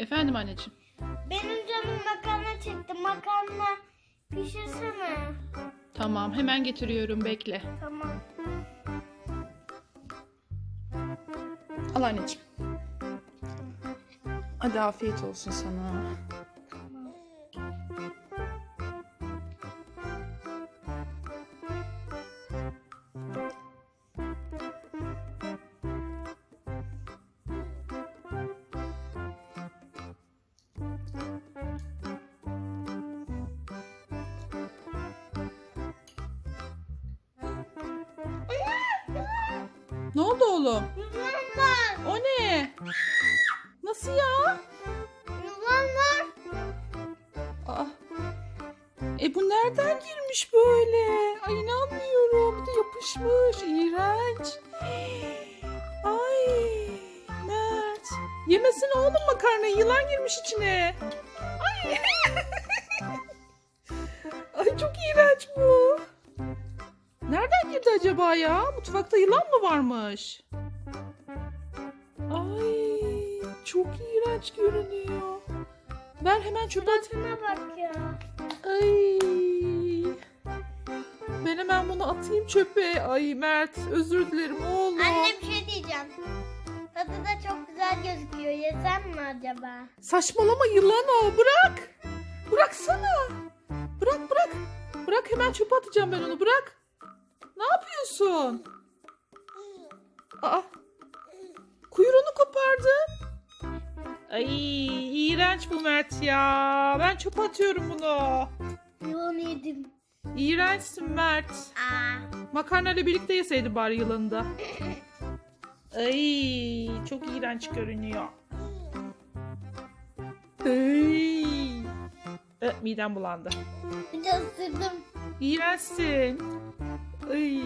Efendim anneciğim. Benim canım makarna çekti. Makarna pişirsene. Tamam hemen getiriyorum bekle. Tamam. Al anneciğim. Hadi afiyet olsun sana. Oğlum? Yılan var. O ne? Nasıl ya? Yılan var. Aa. E bu nereden girmiş böyle? Ay inanmıyorum. Bir de yapışmış. İğrenç. Ay Mert. Yemesene oğlum makarnayı. Yılan girmiş içine. Ay. Ay çok iğrenç bu. Nereden girdi acaba ya? Mutfakta yılan mı varmış? Çok iğrenç görünüyor. Ben hemen çöpe. Şuna bak ya. Ay. Ben hemen bunu atayım çöpe. Ay Mert özür dilerim oğlum. Anne bir şey diyeceğim. Tadı da çok güzel gözüküyor. Yesem mi acaba? Saçmalama yılan o. Bırak. Bıraksana. Bırak bırak. Bırak hemen çöpe atacağım ben onu. Bırak. Ne yapıyorsun? Aa. Kuyruğunu kopardın. Ay iğrenç bu Mert ya. Ben çöpe atıyorum bunu. Yılan yedim. İğrençsin Mert. Aa. Makarnayla birlikte yeseydi bari yılanı da. Ay çok iğrenç görünüyor. Ay. E, midem bulandı. Bir de ısırdım. İğrençsin. Ay.